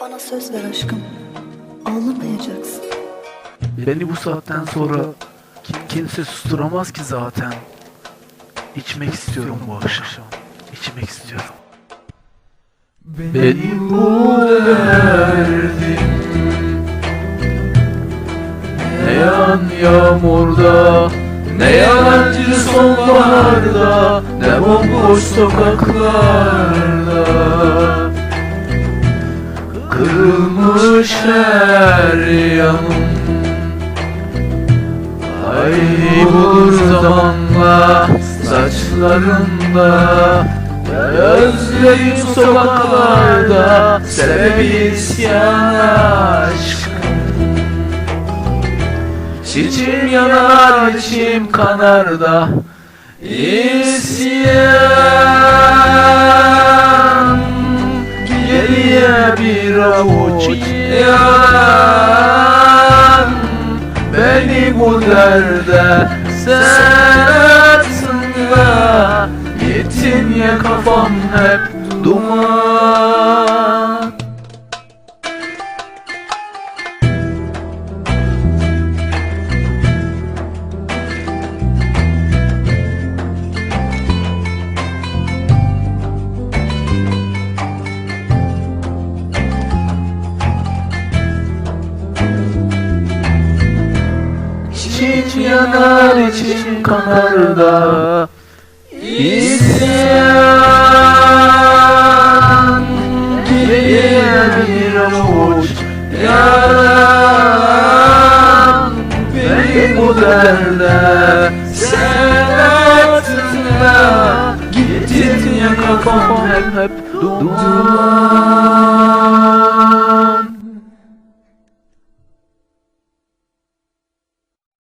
Bana söz ver aşkım. Ağlamayacaksın. Beni bu saatten sonra kim kimse susturamaz ki zaten. İçmek istiyorum bu akşam. İçmek istiyorum. Benim bu derdim Ne yağan yağmurda Ne yalancı sonbaharda Ne bomboş sokaklarda Her yanım Kaybolur zamanla saçlarında. Özlerim sokaklarda Sebebi isyan aşkım İçim yanar içim kanar da İsyan Geriye bir avuç yalan Beni bu derde attın Gittin ya kafam hep duman İçim yanar içim kanar da İsyan Geriye bir avuç yalan Beni bu derde sen attın da Gittin ya kafam hep hep duman